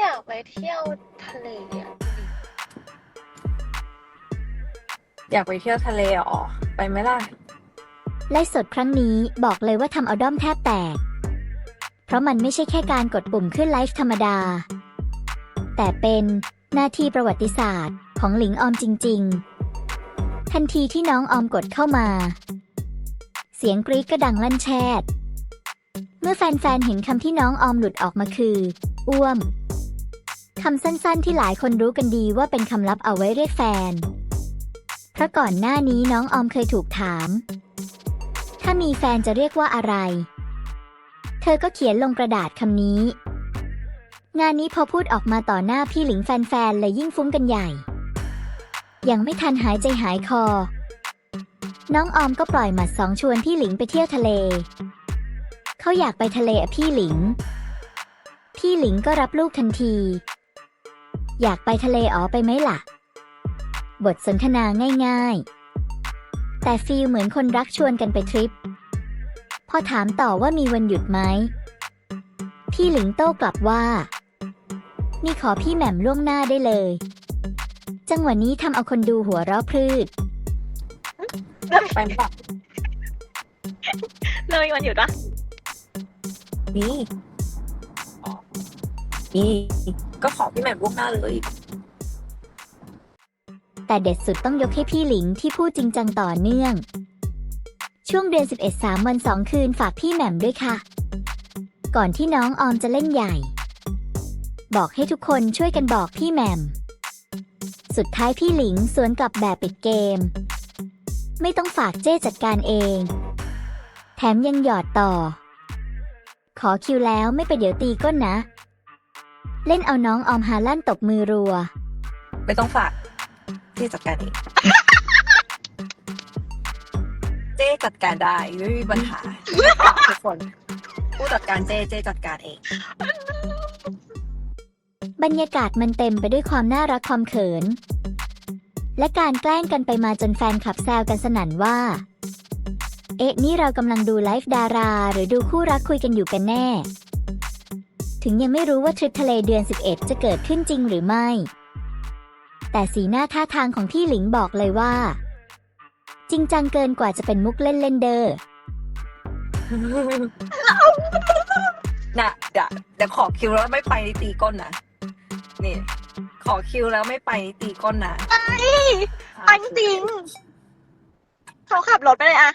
อยากไปเที่ยวทะเลอะอยากไปเที่ยวทะเลอ๋อไปไหมล่ะ ไลฟ์สดครั้งนี้บอกเลยว่าทำเอาด้อมแทบแตก เพราะมันไม่ใช่แค่การกดปุ่มขึ้นไลฟ์ธรรมดา แต่เป็นนาทีประวัติศาสตร์ของหลิงออมจริง ๆ ทันทีที่น้องออมกดเข้ามา เสียงกรี๊ดก็ดังลั่นแชดเมื่อแฟนๆเห็นคำที่น้องออมหลุดออกมาคือ อ้วม คำสั้นๆที่หลายคนรู้กันดีว่าเป็นคำลับเอาไว้เรียกแฟน เพราะก่อนหน้านี้น้องออมเคยถูกถาม ถ้ามีแฟนจะเรียกว่าอะไร เธอก็เขียนลงกระดาษคำนี้ งานนี้พอพูดออกมาต่อหน้าพี่หลิงแฟนๆเลยยิ่งฟุ้งกันใหญ่ ยังไม่ทันหายใจหายคอ น้องออมก็ปล่อยหมัดสองชวนพี่หลิงไปเที่ยวทะเล เขาอยากไปทะเลอะพี่หลิง พี่หลิงก็รับลูกทันที อยากไปทะเลอ๋อไปไหมล่ะ บทสนทนาง่ายๆ แต่ฟีลเหมือนคนรักชวนกันไปทริป พอถามต่อว่ามีวันหยุดไหม พี่หลิงโต้กลับว่า นี่ขอพี่แหม่มล่วงหน้าได้เลย จังหวะนี้ทำเอาคนดูหัวเราะพรืด ไปไหมล่ะเลยวันหยุดปะนี่ ฟี่ก็ขอพี่แหม่มล่วงหน้าเลย แต่เด็ดสุดต้องยกให้พี่หลิงที่พูดจริงจังต่อเนื่อง ช่วงเดือน 11 3 วัน 2 คืนฝากพี่แหม่มด้วยค่ะ ก่อนที่น้องออมจะเล่นใหญ่ บอกให้ทุกคนช่วยกันบอกพี่แหม่ม สุดท้ายพี่หลิงสวนกลับแบบปิดเกม ไม่ต้องฝากเจ้จัดการเอง แถมยังหยอดต่อ ขอคิวแล้วไม่ไปเดี๋ยวตีก้นนะ เล่นเอาน้องออมฮาลั่นตบมือรัว ไม่ต้องฝากเจ๊จัดการเองเจ๊จัดการได้ไม่มีปัญหาฝากทุกคน ผู้จัดการเจ๊เจ๊จัดการเอง บรรยากาศมันเต็มไปด้วยความน่ารักความเขิน และการแกล้งกันไปมาจนแฟนคลับแซวกันสนั่นว่า เอ๊ะนี่เรากำลังดูไลฟ์ดารา หรือดูคู่รักคุยกันอยู่กันแน่ ถึงยังไม่รู้ว่าทริปทะเลเดือน 11 จะเกิดขึ้นจริงหรือไม่ แต่สีหน้าท่าทางของพี่หลิงบอกเลยว่า จริงจังเกินกว่าจะเป็นมุกเล่นเล่นๆเดอน่ะเดี๋ยวเดี๋ยวขอคิวแล้วไม่ไปนี่ตีก้นนะนี่ ขอคิวแล้วไม่ไปนี่ตีก้นนะไปจริงเขาขับรถไปเลยอะ